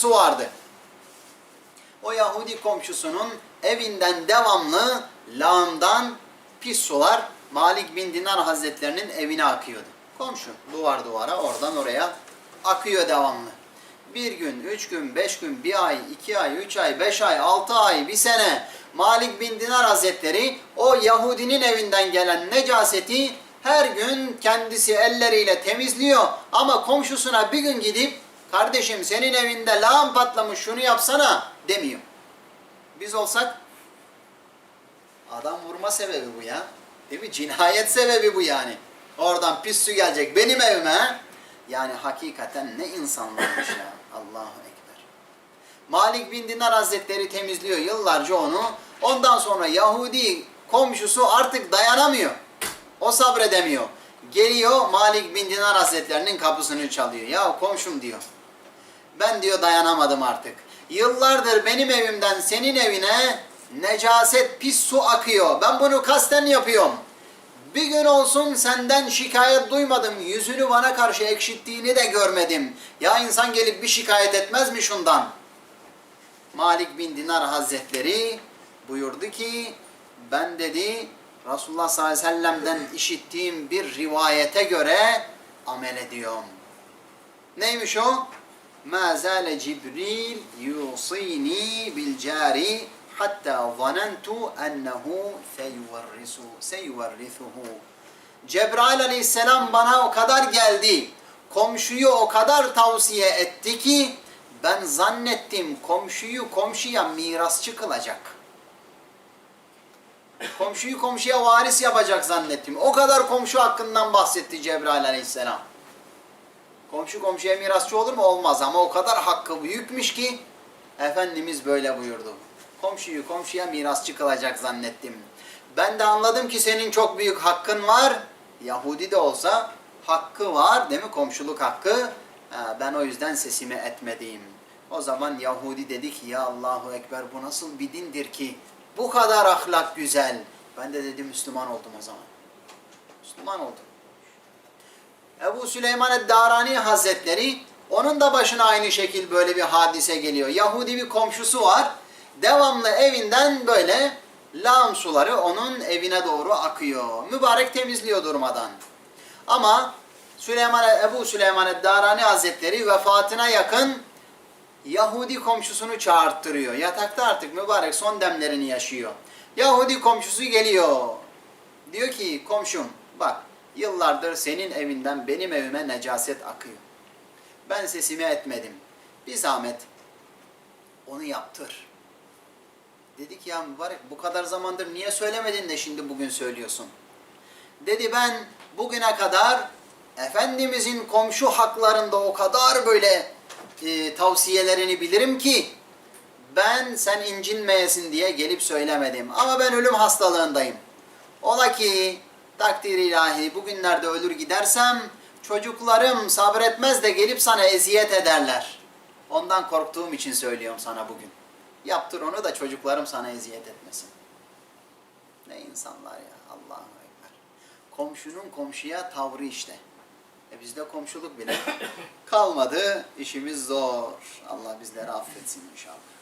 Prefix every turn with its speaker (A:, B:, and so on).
A: komşusu vardı. O Yahudi komşusunun evinden devamlı lağımdan pis sular Malik bin Dinar Hazretlerinin evine akıyordu. Komşu duvar duvara oradan oraya akıyor devamlı. Bir gün, üç gün, beş gün, bir ay, iki ay, üç ay, beş ay, altı ay, bir sene Malik bin Dinar Hazretleri o Yahudinin evinden gelen necaseti her gün kendisi elleriyle temizliyor ama komşusuna bir gün gidip kardeşim senin evinde lağım patlamış şunu yapsana demiyor. Biz olsak adam vurma sebebi bu ya. Değil mi? Cinayet sebebi bu yani. Oradan pis su gelecek benim evime. Yani hakikaten ne insanlarmış ya. Allahu Ekber. Malik bin Dinar Hazretleri temizliyor yıllarca onu. Ondan sonra Yahudi komşusu artık dayanamıyor. O sabredemiyor. Geliyor Malik bin Dinar Hazretlerinin kapısını çalıyor. Ya komşum diyor. Ben diyor dayanamadım artık. Yıllardır benim evimden senin evine necaset pis su akıyor. Ben bunu kasten yapıyorum. Bir gün olsun senden şikayet duymadım. Yüzünü bana karşı ekşittiğini de görmedim. Ya insan gelip bir şikayet etmez mi şundan? Malik bin Dinar Hazretleri buyurdu ki ben dedi Resulullah sallallahu aleyhi ve sellem'den işittiğim bir rivayete göre amel ediyorum. Neymiş o? Cibril yusini bil cari hatta zanentu ennehu seyuvarrisu seyuvarrisuhu. Cebrail aleyhisselam bana o kadar geldi. Komşuyu o kadar tavsiye etti ki ben zannettim komşuyu komşuya mirasçı kılacak. Komşuyu komşuya varis yapacak zannettim. O kadar komşu hakkından bahsetti Cebrail aleyhisselam. Komşu komşuya mirasçı olur mu? Olmaz ama o kadar hakkı büyükmüş ki Efendimiz böyle buyurdu. Komşuyu komşuya mirasçı kılacak zannettim. Ben de anladım ki senin çok büyük hakkın var. Yahudi de olsa hakkı var değil mi? Komşuluk hakkı. Ha, Ben o yüzden sesimi etmedim. O zaman Yahudi dedi ki ya Allahu Ekber bu nasıl bir dindir ki bu kadar ahlak güzel. Ben de dedim Müslüman oldum o zaman. Müslüman oldum. Ebu Süleyman Eddarani Hazretleri onun da başına aynı şekil böyle bir hadise geliyor. Yahudi bir komşusu var. Devamlı evinden böyle lağım suları onun evine doğru akıyor. Mübarek temizliyor durmadan. Ama Süleyman Ebu Süleyman Eddarani Hazretleri vefatına yakın Yahudi komşusunu çağırttırıyor. Yatakta artık mübarek son demlerini yaşıyor. Yahudi komşusu geliyor. Diyor ki komşum bak yıllardır senin evinden benim evime necaset akıyor. Ben sesimi etmedim. Bir zahmet onu yaptır. Dedik ya mübarek bu kadar zamandır niye söylemedin de şimdi bugün söylüyorsun. Dedi ben bugüne kadar Efendimizin komşu haklarında o kadar böyle e, tavsiyelerini bilirim ki ben sen incinmeyesin diye gelip söylemedim. Ama ben ölüm hastalığındayım. Ola ki takdir ilahi bugünlerde ölür gidersem çocuklarım sabretmez de gelip sana eziyet ederler. Ondan korktuğum için söylüyorum sana bugün. Yaptır onu da çocuklarım sana eziyet etmesin. Ne insanlar ya Allahu Ekber. Komşunun komşuya tavrı işte. E bizde komşuluk bile kalmadı. İşimiz zor. Allah bizleri affetsin inşallah.